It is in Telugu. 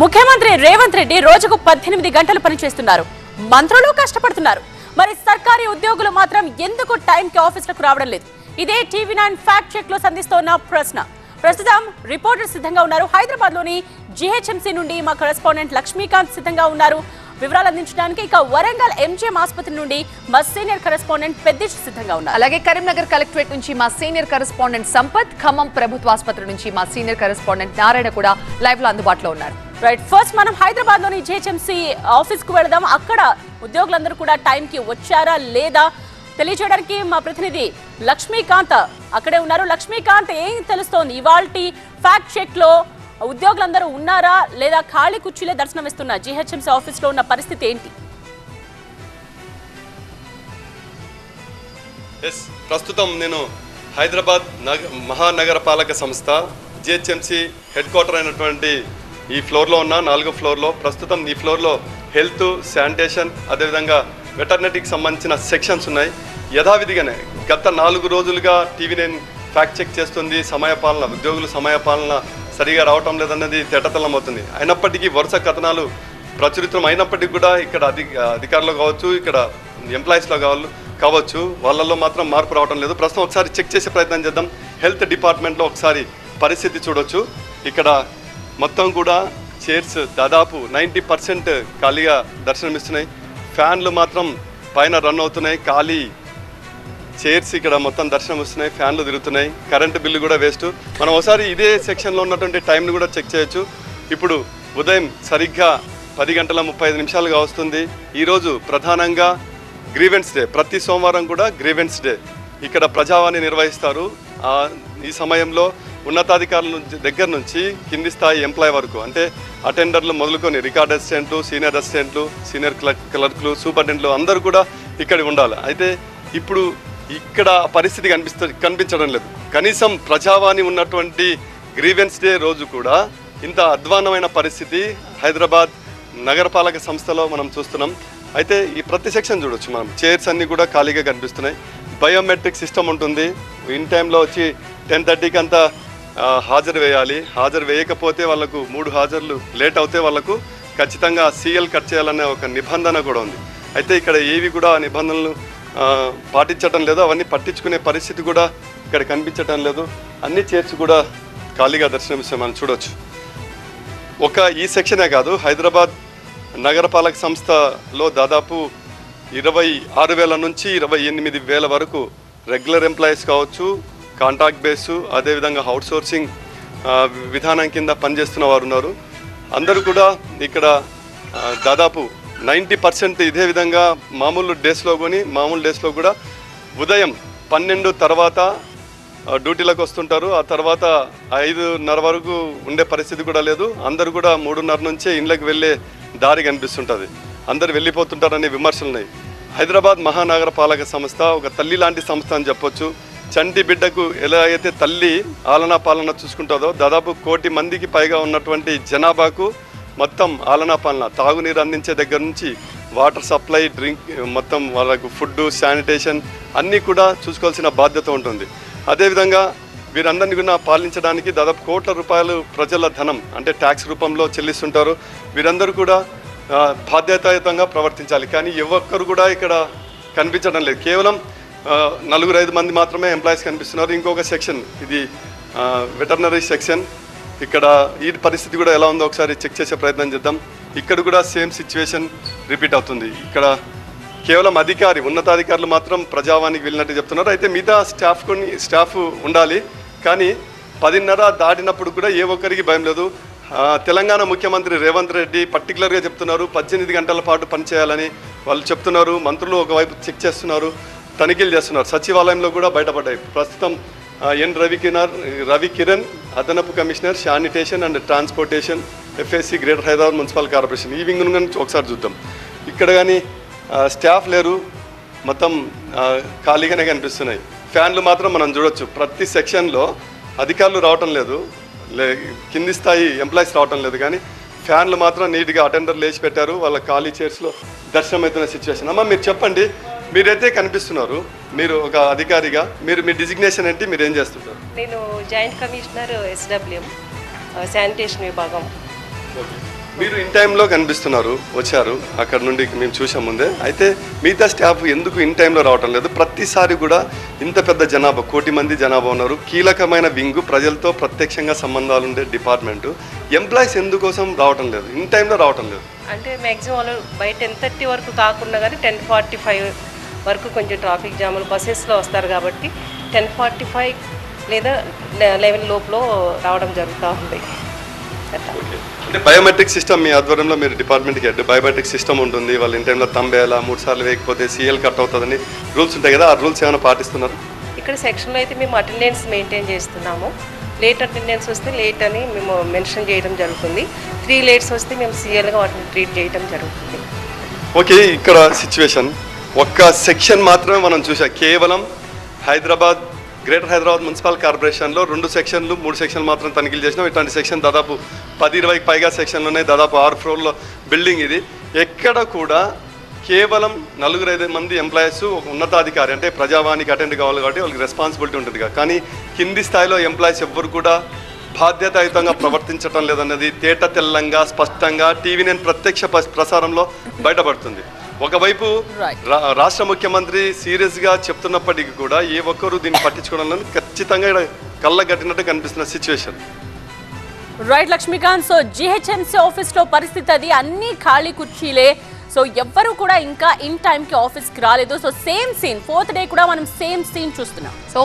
ముఖ్యమంత్రి రేవంత్ రెడ్డి రోజుకు పద్దెనిమిది గంటలు పనిచేస్తున్నారు. మంత్రులు కష్టపడుతున్నారు. మరి సర్కారీ ఉద్యోగులు మాత్రం ఎందుకు టైంకి ఆఫీసులకు రావడం లేదు? ఇదే టీవీ నైన్ ఫ్యాక్ట్ చెక్లో సంధిస్తోన్న ప్రశ్న. ప్రస్తుతం రిపోర్టర్ సిద్ధంగా ఉన్నారు. హైదరాబాద్లోని జిహెచ్ఎంసీ నుండి మా కరెస్పాండెంట్ లక్ష్మీకాంత్ సిద్ధంగా ఉన్నారు. వివరాలు అందించడానికి ఇక వరంగల్ ఎంజిఎం ఆసుపత్రి నుండి మా సీనియర్ కరెస్పాండెంట్ పెద్దిష్ సిద్ధంగా ఉన్నారు. అలాగే కరీంనగర్ కలెక్టరేట్ నుంచి మా సీనియర్ కరెస్పాండెంట్ సంపత్ ఖమ్మం ప్రభుత్వ ఆసుపత్రి నుంచి మా సీనియర్ కరెస్పాండెంట్ నారాయణ కూడా లైవ్లో అందుబాటులో ఉన్నారు. రైట్ ఫస్ట్ మనం హైదరాబాద్లోని జిహెచ్ఎంసీ ఆఫీస్కు వెళదాం. అక్కడ ఉద్యోగులందరూ కూడా టైం కి వచ్చారా లేదా? తెలియజేయడానికి మా ప్రతినిధి లక్ష్మీకాంత్ అక్కడే ఉన్నారు. లక్ష్మీకాంత్ ఏం తెలుస్తోంది? ఇవాళ ఫ్యాక్ట్ చెక్లో ఉద్యోగులందరూ ఉన్నారా లేదా? ఖాళీ కుర్చీలే దర్శనమిస్తున్న జిహెచ్ఎంసీ ఆఫీస్లో ఉన్న పరిస్థితి ఏంటి? ఎస్ ప్రస్తుతం నేను హైదరాబాద్ నగ మహానగరపాలక సంస్థ జిహెచ్ఎంసీ హెడ్ క్వార్టర్ అయినటువంటి ఈ ఫ్లోర్లో ఉన్న నాలుగో ఫ్లోర్లో ప్రస్తుతం ఈ ఫ్లోర్లో హెల్త్ శానిటేషన్ అదేవిధంగా వెటర్నరీకి సంబంధించిన సెక్షన్స్ ఉన్నాయి. యథావిధిగానే గత నాలుగు రోజులుగా టీవీ నేను ఫ్యాక్ట్ చెక్ చేస్తుంది. సమయపాలన ఉద్యోగులు సమయపాలన సరిగా రావటం లేదన్నది తేటతలం అవుతుంది అయినప్పటికీ వరుస కథనాలు ప్రచురితం అయినప్పటికీ కూడా ఇక్కడ అధి అధికారులు కావచ్చు ఇక్కడ ఎంప్లాయీస్లో కావాలి కావచ్చు వాళ్ళల్లో మాత్రం మార్పు రావడం లేదు. ప్రస్తుతం ఒకసారి చెక్ చేసే ప్రయత్నం చేద్దాం. హెల్త్ డిపార్ట్మెంట్లో ఒకసారి పరిస్థితి చూడొచ్చు. ఇక్కడ మొత్తం కూడా చైర్స్ దాదాపు నైంటీ పర్సెంట్ ఖాళీగా దర్శనమిస్తున్నాయి. ఫ్యాన్లు మాత్రం పైన రన్ అవుతున్నాయి. ఖాళీ చైర్స్ ఇక్కడ మొత్తం దర్శనం వస్తున్నాయి ఫ్యాన్లు తిరుగుతున్నాయి. కరెంటు బిల్లు కూడా వేస్ట్. మనం ఒకసారి ఇదే సెక్షన్లో ఉన్నటువంటి టైంని కూడా చెక్ చేయొచ్చు. ఇప్పుడు ఉదయం సరిగ్గా పది గంటల ముప్పై ఐదు నిమిషాలుగా వస్తుంది. ఈరోజు ప్రధానంగా గ్రీవెన్స్ డే. ప్రతి సోమవారం కూడా గ్రీవెన్స్ డే. ఇక్కడ ప్రజావాణి నిర్వహిస్తారు. ఈ సమయంలో ఉన్నతాధికారుల నుంచి దగ్గర నుంచి కింది స్థాయి ఎంప్లాయ్ వరకు అంటే అటెండర్లు మొదలుకొని రికార్డ్ అసిస్టెంట్లు సీనియర్ అసిస్టెంట్లు సీనియర్ క్లర్క్లు సూపరింటెండెంట్లు అందరూ కూడా ఇక్కడ ఉండాలి. అయితే ఇప్పుడు ఇక్కడ పరిస్థితి కనిపిస్తు కనిపించడం లేదు. కనీసం ప్రజావాణి ఉన్నటువంటి గ్రీవెన్స్ డే రోజు కూడా ఇంత అధ్వానమైన పరిస్థితి హైదరాబాద్ నగరపాలక సంస్థలో మనం చూస్తున్నాం. అయితే ఈ ప్రతి సెక్షన్ చూడొచ్చు మనం. చైర్స్ అన్నీ కూడా ఖాళీగా కనిపిస్తున్నాయి. బయోమెట్రిక్ సిస్టమ్ ఉంటుంది. ఇన్ టైంలో వచ్చి టెన్ థర్టీకి అంతా హాజరు వేయాలి. హాజరు వేయకపోతే వాళ్ళకు మూడు హాజరులు లేట్ అవుతే వాళ్ళకు ఖచ్చితంగా సీఎల్ కట్ చేయాలనే ఒక నిబంధన కూడా ఉంది. అయితే ఇక్కడ ఏవి కూడా ఆ నిబంధనలు పాటించటం లేదు అవన్నీ పట్టించుకునే పరిస్థితి కూడా ఇక్కడ కనిపించటం లేదు. అన్ని చేర్చి కూడా ఖాళీగా దర్శనమిస్తాం మనం చూడొచ్చు. ఒక ఈ సెక్షనే కాదు హైదరాబాద్ నగరపాలక సంస్థలో దాదాపు ఇరవై ఆరు వేల నుంచి ఇరవై ఎనిమిది వేల వరకు రెగ్యులర్ ఎంప్లాయీస్ కావచ్చు కాంట్రాక్ట్ బేసు అదేవిధంగా అవుట్ సోర్సింగ్ విధానం కింద పనిచేస్తున్న వారు ఉన్నారు. అందరూ కూడా ఇక్కడ దాదాపు నైంటీ పర్సెంట్ ఇదే విధంగా మామూలు డేస్లో కొని మామూలు డేస్లో కూడా ఉదయం పన్నెండు తర్వాత డ్యూటీలకు వస్తుంటారు. ఆ తర్వాత ఐదున్నర వరకు ఉండే పరిస్థితి కూడా లేదు. అందరు కూడా మూడున్నర నుంచే ఇండ్లకు వెళ్ళే దారి కనిపిస్తుంటుంది. అందరు వెళ్ళిపోతుంటారనే విమర్శలు ఉన్నాయి హైదరాబాద్ మహానగర పాలక సంస్థ ఒక తల్లి లాంటి సంస్థ అని చెప్పొచ్చు. చంటి బిడ్డకు ఎలా అయితే తల్లి ఆలనా పాలన చూసుకుంటుందో దాదాపు కోటి మందికి పైగా ఉన్నటువంటి జనాభాకు మొత్తం ఆలనా పాలన తాగునీరు అందించే దగ్గర నుంచి వాటర్ సప్లై డ్రింక్ మొత్తం వాళ్ళకు ఫుడ్ శానిటేషన్ అన్నీ కూడా చూసుకోవాల్సిన బాధ్యత ఉంటుంది. అదేవిధంగా వీరందరినీ కూడా పాలించడానికి దాదాపు కోట్ల రూపాయలు ప్రజల ధనం అంటే ట్యాక్స్ రూపంలో చెల్లిస్తుంటారు. వీరందరూ కూడా బాధ్యతాయుతంగా ప్రవర్తించాలి. కానీ ఏ ఒక్కరు కూడా ఇక్కడ కనిపించడం లేదు. కేవలం నలుగురు ఐదు మంది మాత్రమే ఎంప్లాయీస్ కనిపిస్తున్నారు. ఇంకొక సెక్షన్ ఇది వెటర్నరీ సెక్షన్ ఇక్కడ ఈ పరిస్థితి కూడా ఎలా ఉందో ఒకసారి చెక్ చేసే ప్రయత్నం చేద్దాం. ఇక్కడ కూడా సేమ్ సిచ్యువేషన్ రిపీట్ అవుతుంది. ఇక్కడ కేవలం అధికారి ఉన్నతాధికారులు మాత్రం ప్రజావానికి వెళ్ళినట్టు చెప్తున్నారు. అయితే మిగతా స్టాఫ్ కొన్ని స్టాఫ్ ఉండాలి. కానీ పదిన్నర దాటినప్పుడు కూడా ఏ ఒక్కరికి భయం లేదు. తెలంగాణ ముఖ్యమంత్రి రేవంత్ రెడ్డి పర్టికులర్గా చెప్తున్నారు. పద్దెనిమిది గంటల పాటు పనిచేయాలని వాళ్ళు చెప్తున్నారు. మంత్రులు ఒకవైపు చెక్ చేస్తున్నారు. తనిఖీలు చేస్తున్నారు. సచివాలయంలో కూడా బయటపడ్డాయి. ప్రస్తుతం ఎన్ ఎన్ కినార్ రవి కిరణ్ అదనపు commissioner sanitation and transportation FSC greater Hyderabad municipal corporation. ఈ వింగ్ నుంచి ఒకసారి చూద్దాం. ఇక్కడ కానీ స్టాఫ్ లేరు. మొత్తం ఖాళీగానే కనిపిస్తున్నాయి. ఫ్యాన్లు మాత్రం మనం చూడొచ్చు. ప్రతి సెక్షన్లో అధికారులు రావటం లేదు. లే కింది స్థాయి ఎంప్లాయీస్ రావటం లేదు. కానీ ఫ్యాన్లు మాత్రం నీట్గా అటెండర్ లేచి పెట్టారు. వాళ్ళ ఖాళీ చైర్స్లో దర్శనం అవుతున్న సిచ్యువేషన్. అమ్మ మీరు చెప్పండి. మీరైతే కనిపిస్తున్నారు. మీరు ఒక అధికారిగా మీరు మీ డిజిగ్నేషన్ ఏంటి మీరు ఏం చేస్తుంటారు? నేను జాయింట్ కమిషనర్ ఎస్డబ్ల్యూఎం శానిటేషన్ విభాగం. మీరు ఇన్ టైంలో కనిపిస్తున్నారు వచ్చారు. అక్కడ నుండి మేము చూసాం ముందే. అయితే మిగతా స్టాఫ్ ఎందుకు ఇన్ టైంలో రావటం లేదు? ప్రతిసారి కూడా ఇంత పెద్ద జనాభా కోటి మంది జనాభా ఉన్నారు. కీలకమైన వింగు ప్రజలతో ప్రత్యక్షంగా సంబంధాలు ఉండే డిపార్ట్మెంటు ఎంప్లాయీస్ ఎందుకోసం రావటం లేదు? ఇన్ టైంలో రావటం లేదు. అంటే మ్యాక్సిమం వాళ్ళు బై టెన్ థర్టీ వరకు కాకుండా కానీ టెన్ ఫార్టీ ఫైవ్ వరకు కొంచెం ట్రాఫిక్ జాములు బస్సెస్లో వస్తారు కాబట్టి టెన్ ఫార్టీ ఫైవ్ లేదా లెవెన్ లోపల రావడం జరుగుతూ ఉంది. అంటే బయోమెట్రిక్ సిస్టమ్ మీ ఆధ్వర్యంలో మీరు డిపార్ట్మెంట్కి హెడ్ బయోమెట్రిక్ సిస్టమ్ ఉంటుంది. వాళ్ళు ఇన్ టైంలో తంబేలా మూడు సార్లు వేయకపోతే సీఎల్ కట్ అవుతుందని రూల్స్ ఉంటాయి కదా ఆ రూల్స్ ఏమైనా పాటిస్తున్నారు? ఇక్కడ సెక్షన్లో అయితే మేము అటెండెన్స్ మెయింటైన్ చేస్తున్నాము. లేట్ అటెండెన్స్ వస్తే లేట్ అని మేము మెన్షన్ చేయడం జరుగుతుంది. త్రీ లేట్స్ వస్తే మేము సీఎల్గా వాటిని ట్రీట్ చేయడం జరుగుతుంది. ఓకే ఇక్కడ సిచ్యువేషన్. ఒక్క సెక్షన్ మాత్రమే మనం చూసాం. కేవలం హైదరాబాద్ గ్రేటర్ హైదరాబాద్ మున్సిపల్ కార్పొరేషన్లో రెండు సెక్షన్లు మూడు సెక్షన్లు మాత్రం తనిఖీలు చేసినాం. ఇట్లాంటి సెక్షన్ దాదాపు పది ఇరవైకి పైగా సెక్షన్లు ఉన్నాయి. దాదాపు ఆరు ఫ్లోర్లో బిల్డింగ్ ఇది. ఎక్కడ కూడా కేవలం నలుగురు ఐదు మంది ఎంప్లాయీస్ ఒక ఉన్నతాధికారి అంటే ప్రజావానికి అటెండ్ కావాలి కాబట్టి వాళ్ళకి రెస్పాన్సిబిలిటీ ఉంటుంది కానీ కింది స్థాయిలో ఎంప్లాయీస్ ఎవ్వరు కూడా బాధ్యతాయుతంగా ప్రవర్తించడం లేదన్నది తేట తెల్లంగా స్పష్టంగా టీవీ నేను ప్రత్యక్ష ప్రసారంలో బయటపడుతుంది. ఒకవైపు రాష్ట్ర ముఖ్యమంత్రి సీరియస్గా చెప్తున్నప్పటికీ కూడా ఏ ఒక్కరు దీన్ని పట్టించుకోవడం ఖచ్చితంగా కళ్ళ కట్టినట్టు కనిపిస్తున్న situation. Right Lakshmikant so GHMC ఆఫీస్లో పరిస్థితి అది. అన్ని ఖాళీ కుర్చీలే. సో ఎవ్వరు కూడా ఇంకా ఇన్ టైం కి ఆఫీస్కి రాలేదు. So same scene fourth day కూడా మనం సేమ్ సీన్ చూస్తున్నాం. సో